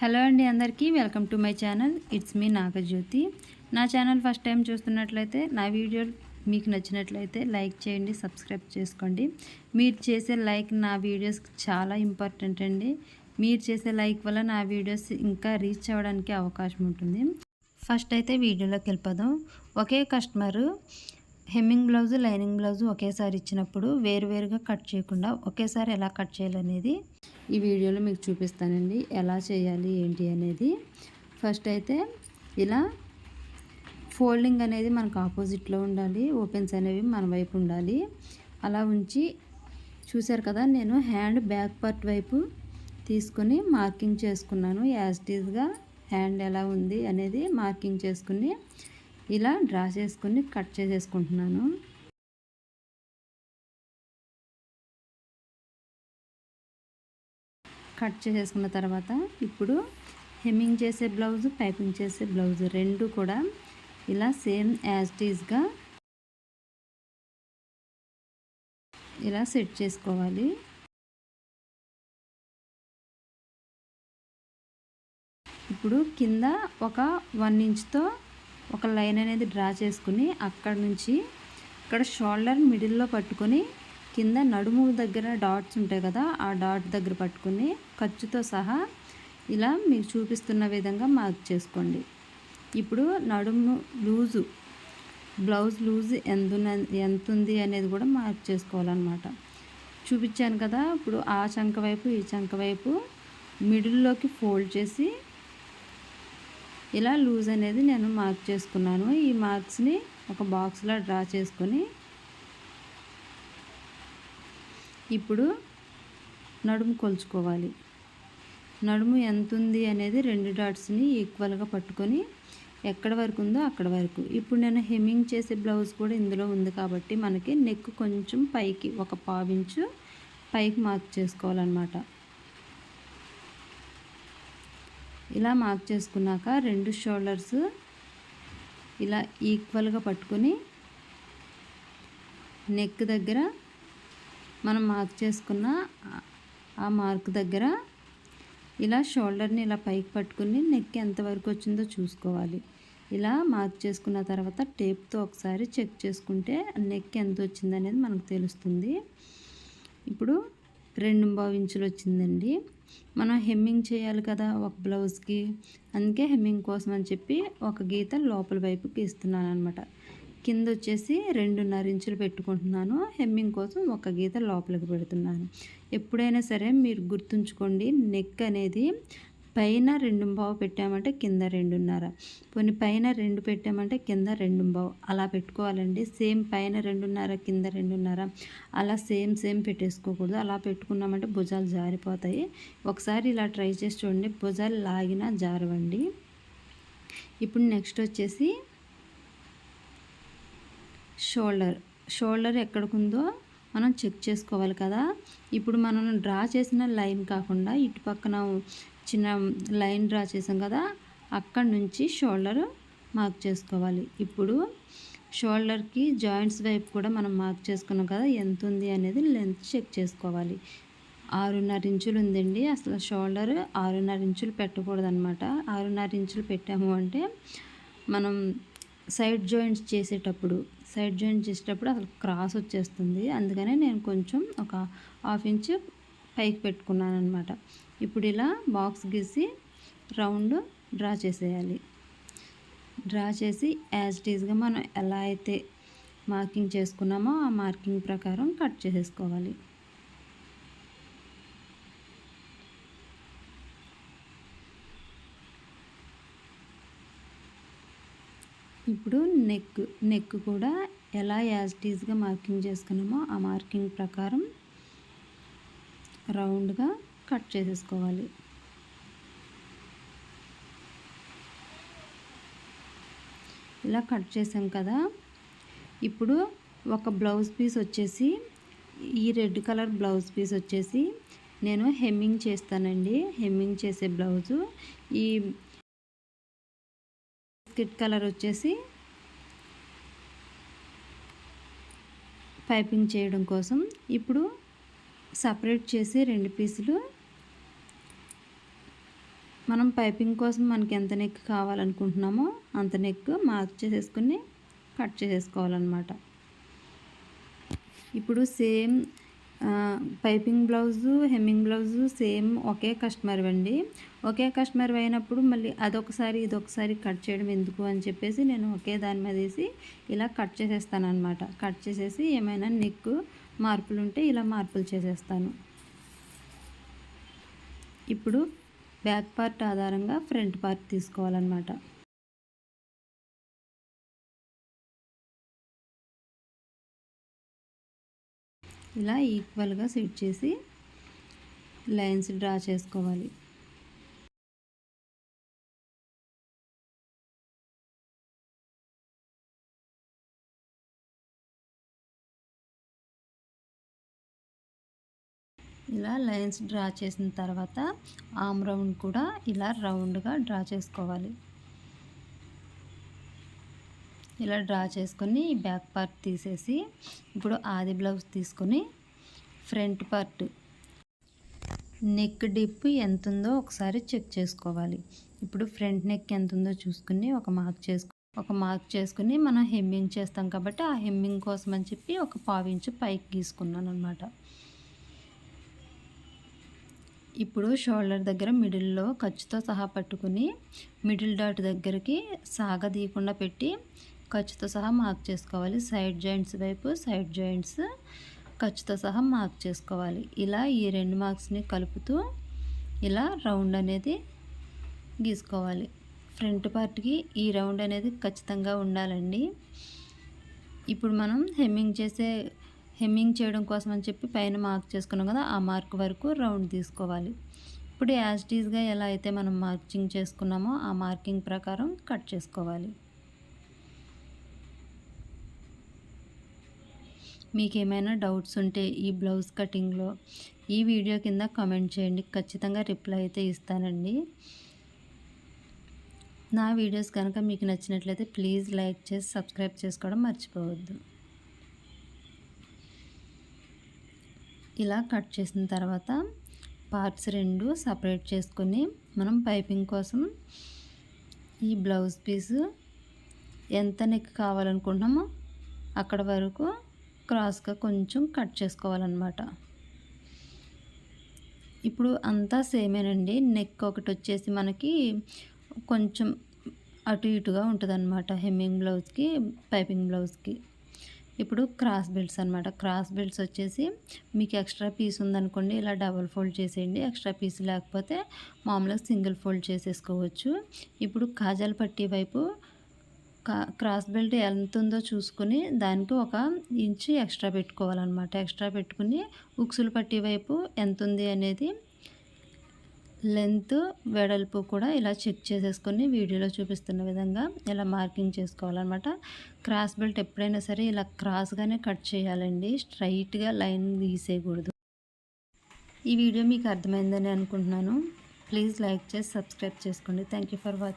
Hello అండి అందరికీ welcome to my channel. It's me Nagajyothi. నా ఛానల్ ఫస్ట్ టైం చూస్తున్నట్లయితే నా వీడియో మీకు నచ్చినట్లయితే లైక్ చేయండి సబ్స్క్రైబ్ చేసుకోండి. మీరు చేసే లైక్ నా వీడియోస్ చాలా ఇంపార్టెంట్ అండి. మీరు చేసే లైక్ వల్ల నా వీడియోస్ ఇంకా రీచ్ అవ్వడానికి అవకాశం ఉంటుంది. ఫస్ట్ అయితే వీడియోలోకి వెళ్ళిపోదాం. ఒకే customer hemming blouse lining blouse ఒకేసారి ఇచ్చినప్పుడు వేరువేరుగా కట్ చేయకుండా ఒకేసారి ఎలా కట్ చేయాలనేది ఈ వీడియోలో మీకు చూపిస్తానండి. ఎలా చేయాలి ఏంటి అనేది. ఫస్ట్ అయితే ఇలా ఫోల్డింగ్ అనేది మనకు ఆపోజిట్లో ఉండాలి. ఓపెన్స్ అనేవి మన వైపు ఉండాలి. అలా ఉంచి చూశారు కదా నేను హ్యాండ్ బ్యాక్ పార్ట్ వైపు తీసుకొని మార్కింగ్ చేసుకున్నాను. యాజ్ టీజ్గా హ్యాండ్ ఎలా ఉంది అనేది మార్కింగ్ చేసుకుని ఇలా డ్రా చేసుకుని కట్ చేసేసుకుంటున్నాను. కట్ చేసేసుకున్న తర్వాత ఇప్పుడు హెమ్మింగ్ చేసే బ్లౌజ్ పైపింగ్ చేసే బ్లౌజ్ రెండు కూడా ఇలా సేమ్ యాజ్ టీజ్గా ఇలా సెట్ చేసుకోవాలి. ఇప్పుడు కింద ఒక వన్ ఇంచ్తో ఒక లైన్ అనేది డ్రా చేసుకుని అక్కడ నుంచి ఇక్కడ షోల్డర్ మిడిల్లో పట్టుకొని కింద నడుము దగ్గర డాట్స్ ఉంటాయి కదా ఆ డాట్ దగ్గర పట్టుకుని ఖర్చుతో సహా ఇలా మీకు చూపిస్తున్న విధంగా మార్క్ చేసుకోండి. ఇప్పుడు నడుము లూజు బ్లౌజ్ లూజ్ ఎంత ఎంత ఉంది అనేది కూడా మార్క్ చేసుకోవాలన్నమాట. చూపించాను కదా ఇప్పుడు ఆ చంక వైపు ఈ చంక వైపు మిడిల్లోకి ఫోల్డ్ చేసి ఇలా లూజ్ అనేది నేను మార్క్ చేసుకున్నాను. ఈ మార్క్స్ని ఒక బాక్స్లో డ్రా చేసుకొని ఇప్పుడు నడుము కొలుచుకోవాలి. నడుము ఎంత ఉంది అనేది రెండు డాట్స్ని ఈక్వల్గా పట్టుకొని ఎక్కడ వరకు ఉందో అక్కడ వరకు. ఇప్పుడు నేను హెమ్మింగ్ చేసే బ్లౌజ్ కూడా ఇందులో ఉంది కాబట్టి మనకి నెక్ కొంచెం పైకి ఒక పావించు పైకి మార్క్ చేసుకోవాలన్నమాట. ఇలా మార్క్ చేసుకున్నాక రెండు షోల్డర్స్ ఇలా ఈక్వల్గా పట్టుకొని నెక్ దగ్గర మనం మార్క్ చేసుకున్న ఆ మార్క్ దగ్గర ఇలా షోల్డర్ని ఇలా పైకి పట్టుకుని నెక్ ఎంతవరకు వచ్చిందో చూసుకోవాలి. ఇలా మార్క్ చేసుకున్న తర్వాత టేప్తో ఒకసారి చెక్ చేసుకుంటే నెక్ ఎంత వచ్చింది అనేది మనకు తెలుస్తుంది. ఇప్పుడు రెండు బావు ఇంచులు వచ్చిందండి. మనం హెమ్మింగ్ చేయాలి కదా ఒక బ్లౌజ్కి. అందుకే హెమ్మింగ్ కోసం అని చెప్పి ఒక గీత లోపల వైపు గీస్తున్నాను అనమాట కింద వచ్చేసి రెండున్నర ఇంచులు పెట్టుకుంటున్నాను. హెమ్మింగ్ కోసం ఒక గీత లోపలికి పెడుతున్నాను. ఎప్పుడైనా సరే మీరు గుర్తుంచుకోండి నెక్ అనేది పైన రెండు బావు పెట్టామంటే కింద రెండున్నర. కొన్ని పైన రెండు పెట్టామంటే కింద రెండు బావు అలా పెట్టుకోవాలండి. సేమ్ పైన రెండున్నర కింద రెండున్నర. అలా సేమ్ సేమ్ పెట్టేసుకోకూడదు. అలా పెట్టుకున్నామంటే భుజాలు జారిపోతాయి. ఒకసారి ఇలా ట్రై చేసి చూడండి. భుజాలు లాగినా జారవండి. ఇప్పుడు నెక్స్ట్ వచ్చేసి షోల్డర్. షోల్డర్ ఎక్కడికుందో మనం చెక్ చేసుకోవాలి కదా. ఇప్పుడు మనం డ్రా చేసిన లైన్ కాకుండా ఇటు పక్కన చిన్న లైన్ డ్రా చేసాం కదా అక్కడి నుంచి షోల్డర్ మార్క్ చేసుకోవాలి. ఇప్పుడు షోల్డర్కి జాయింట్స్ వైపు కూడా మనం మార్క్ చేసుకున్నాం కదా ఎంత ఉంది అనేది లెంత్ చెక్ చేసుకోవాలి. ఆరున్నర ఇంచులు ఉందండి అసలు షోల్డర్ ఆరున్నర ఇంచులు పెట్టకూడదు అనమాట ఆరున్నర ఇంచులు పెట్టాము అంటే మనం సైడ్ జాయింట్స్ చేసేటప్పుడు సైడ్ జాయింట్ చేసేటప్పుడు అసలు క్రాస్ వచ్చేస్తుంది. అందుకనే నేను కొంచెం ఒక హాఫ్ ఇంచ్ పైకి పెట్టుకున్నాను అనమాట ఇప్పుడు ఇలా బాక్స్ గీసి రౌండ్ డ్రా చేసేయాలి. డ్రా చేసి యాజ్ టీజ్గా మనం ఎలా అయితే మార్కింగ్ చేసుకున్నామో ఆ మార్కింగ్ ప్రకారం కట్ చేసేసుకోవాలి. ఇప్పుడు నెక్ నెక్ కూడా ఎలా యాజ్ టీజ్గా మార్కింగ్ చేసుకున్నామో ఆ మార్కింగ్ ప్రకారం రౌండ్గా కట్ చేసేసుకోవాలి. ఇలా కట్ చేసాం కదా. ఇప్పుడు ఒక బ్లౌజ్ పీస్ వచ్చేసి ఈ రెడ్ కలర్ బ్లౌజ్ పీస్ వచ్చేసి నేను హెమ్మింగ్ చేస్తానండి. హెమ్మింగ్ చేసే బ్లౌజు ఈ బిస్కెట్ కలర్ వచ్చేసి పైపింగ్ చేయడం కోసం ఇప్పుడు సపరేట్ చేసి రెండు పీసులు మనం పైపింగ్ కోసం మనకి ఎంత నెక్ కావాలనుకుంటున్నామో అంత నెక్ మార్క్ చేసేసుకుని కట్ చేసేసుకోవాలన్నమాట. ఇప్పుడు same piping blouse hemming blouse same ఒకే కస్టమర్ అండి. ఒకే కస్టమర్ అయినప్పుడు మళ్ళీ అదొకసారి ఇదొకసారి కట్ చేయడం ఎందుకు అని చెప్పేసి నేను ఒకే దాని మీద వేసి ఇలా కట్ చేసేస్తాను అనమాట కట్ చేసేసి ఏమైనా నెక్ మార్పులు ఉంటే ఇలా మార్పులు చేసేస్తాను. ఇప్పుడు బ్యాక్ పార్ట్ ఆధారంగా ఫ్రంట్ పార్ట్ తీసుకోవాలన్నమాట. ఇలా ఈక్వల్గా సెట్ చేసి లైన్స్ డ్రా చేసుకోవాలి. ఇలా లైన్స్ డ్రా చేసిన తర్వాత ఆమ్ రౌండ్ కూడా ఇలా రౌండ్గా డ్రా చేసుకోవాలి. ఇలా డ్రా చేసుకొని బ్యాక్ పార్ట్ తీసేసి ఇప్పుడు ఆది బ్లౌజ్ తీసుకొని ఫ్రంట్ పార్ట్. నెక్ డిప్ ఎంత ఉందో ఒకసారి చెక్ చేసుకోవాలి. ఇప్పుడు ఫ్రంట్ నెక్ ఎంత ఉందో చూసుకుని ఒక మార్క్ చేసుకు ఒక మార్క్ చేసుకుని మనం హెమ్మింగ్ చేస్తాం కాబట్టి ఆ హెమ్మింగ్ కోసం అని చెప్పి ఒక పావించు పైకి గీసుకున్నాను అనమాట ఇప్పుడు షోల్డర్ దగ్గర మిడిల్లో ఖర్చుతో సహా పట్టుకుని మిడిల్ డాట్ దగ్గరికి సాగదీయకుండా పెట్టి ఖర్చుతో సహా మార్క్ చేసుకోవాలి. సైడ్ జాయింట్స్ వైపు సైడ్ జాయింట్స్ ఖర్చుతో సహా మార్క్ చేసుకోవాలి. ఇలా ఈ రెండు మార్క్స్ని కలుపుతూ ఇలా రౌండ్ అనేది గీసుకోవాలి. ఫ్రంట్ పార్ట్కి ఈ రౌండ్ అనేది ఖచ్చితంగా ఉండాలండి. ఇప్పుడు మనం హెమ్మింగ్ చేసే హెమ్మింగ్ చేయడం కోసం అని చెప్పి పైన మార్క్ చేసుకున్నాం కదా ఆ మార్క్ వరకు రౌండ్ తీసుకోవాలి. ఇప్పుడు యాజ్ టీజ్గా ఎలా అయితే మనం మార్కింగ్ చేసుకున్నామో ఆ మార్కింగ్ ప్రకారం కట్ చేసుకోవాలి. మీకు ఏమైనా డౌట్స్ ఉంటే ఈ బ్లౌజ్ కటింగ్లో ఈ వీడియో కింద కామెంట్ చేయండి. ఖచ్చితంగా రిప్లై అయితే ఇస్తానండి. నా వీడియోస్ కనుక మీకు నచ్చినట్లయితే ప్లీజ్ లైక్ చేసి సబ్స్క్రైబ్ చేసుకోవడం మర్చిపోవద్దు. ఇలా కట్ చేసిన తర్వాత పార్ట్స్ రెండు సపరేట్ చేసుకొని మనం పైపింగ్ కోసం ఈ బ్లౌజ్ పీసు ఎంత నెక్ కావాలనుకుంటున్నామో అక్కడ వరకు క్రాస్గా కొంచెం కట్ చేసుకోవాలన్నమాట. ఇప్పుడు అంతా సేమేనండి. నెక్ ఒకటి వచ్చేసి మనకి కొంచెం అటు ఇటుగా ఉంటుంది అనమాట హెమ్మింగ్ బ్లౌజ్కి పైపింగ్ బ్లౌజ్కి. ఇప్పుడు క్రాస్ బెల్ట్స్ అనమాట క్రాస్ బెల్ట్స్ వచ్చేసి మీకు ఎక్స్ట్రా పీస్ ఉందనుకోండి ఇలా డబల్ ఫోల్డ్ చేసేయండి. ఎక్స్ట్రా పీస్ లేకపోతే మామూలుగా సింగిల్ ఫోల్డ్ చేసేసుకోవచ్చు. ఇప్పుడు కాజాల పట్టి వైపు క్రాస్ బెల్ట్ ఎంత ఉందో చూసుకుని దానికి ఒక ఇంచు ఎక్స్ట్రా పెట్టుకోవాలన్నమాట. ఎక్స్ట్రా పెట్టుకుని ఉక్సులు పట్టి వైపు ఎంత ఉంది అనేది లెంత్ వెడల్పు కూడా ఇలా చెక్ చేసేసుకొని వీడియోలో చూపిస్తున్న విధంగా ఇలా మార్కింగ్ చేసుకోవాలన్నమాట. క్రాస్ బెల్ట్ ఎప్పుడైనా సరే ఇలా క్రాస్గానే కట్ చేయాలండి. స్ట్రైట్గా లైన్ గీసేయకూడదు. ఈ వీడియో మీకు అర్థమైందని అనుకుంటున్నాను. ప్లీజ్ లైక్ చేసి సబ్స్క్రైబ్ చేసుకోండి. Thank for watching.